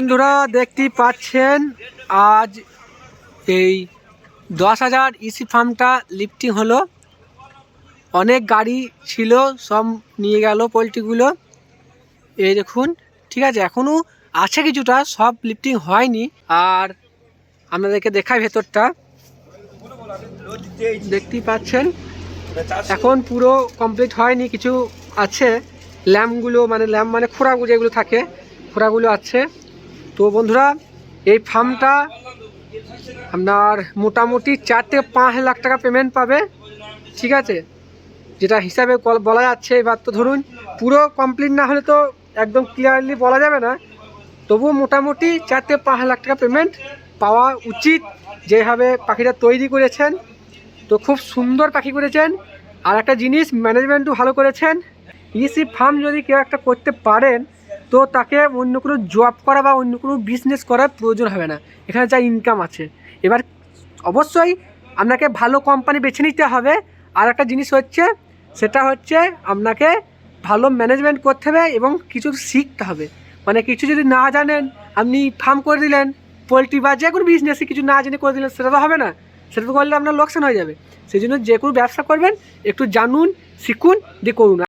বন্ধুরা দেখতে পাচ্ছেন, আজ এই দশ হাজার ইসি ফার্মটা লিফটিং হলো। অনেক গাড়ি ছিল, সব নিয়ে গেল পোলট্রিগুলো। এই দেখুন, ঠিক আছে, এখনও আছে কিছুটা, সব লিফটিং হয়নি। আর আপনাদেরকে দেখাই ভেতরটা। দেখতেই পাচ্ছেন, এখন পুরো কমপ্লিট হয়নি, কিছু আছে। ল্যাম্পগুলো মানে ল্যাম্প মানে খোড়াগুলো যেগুলো থাকে, খোড়াগুলো আছে। তো বন্ধুরা, এই ফার্মটা আপনার মোটামুটি চার থেকে পাঁচ লাখ টাকা পেমেন্ট পাবে, ঠিক আছে? যেটা হিসাবে বলা যাচ্ছে এবার তো ধরুন, পুরো কমপ্লিট না হলে তো একদম ক্লিয়ারলি বলা যাবে না। তবুও মোটামুটি চার থেকে পাঁচ লাখ টাকা পেমেন্ট পাওয়া উচিত, যেভাবে পাখিটা তৈরি করেছেন। তো খুব সুন্দর পাখি করেছেন। আর একটা জিনিস ম্যানেজমেন্টও ভালো করেছেন। ইসি ফার্ম যদি কেউ একটা করতে পারেন তো তাকে অন্য কোনো জব করা বা অন্য কোনো বিজনেস করার প্রয়োজন হবে না। এখানে যা ইনকাম আছে। এবার অবশ্যই আপনাকে ভালো কোম্পানি বেছে নিতে হবে। আর একটা জিনিস হচ্ছে, সেটা হচ্ছে আপনাকে ভালো ম্যানেজমেন্ট করতে হবে এবং কিছু শিখতে হবে। মানে কিছু যদি না জানেন, আপনি ফার্ম করে দিলেন, পোলট্রি বা যে কোনো বিজনেসে কিছু না জেনে করে দিলেন, সেটা তো হবে না। সেটা তো করলে আপনার লোকসান হয়ে যাবে। সেই জন্য যে কোনো ব্যবসা করবেন, একটু জানুন, শিখুন, দিয়ে করুন।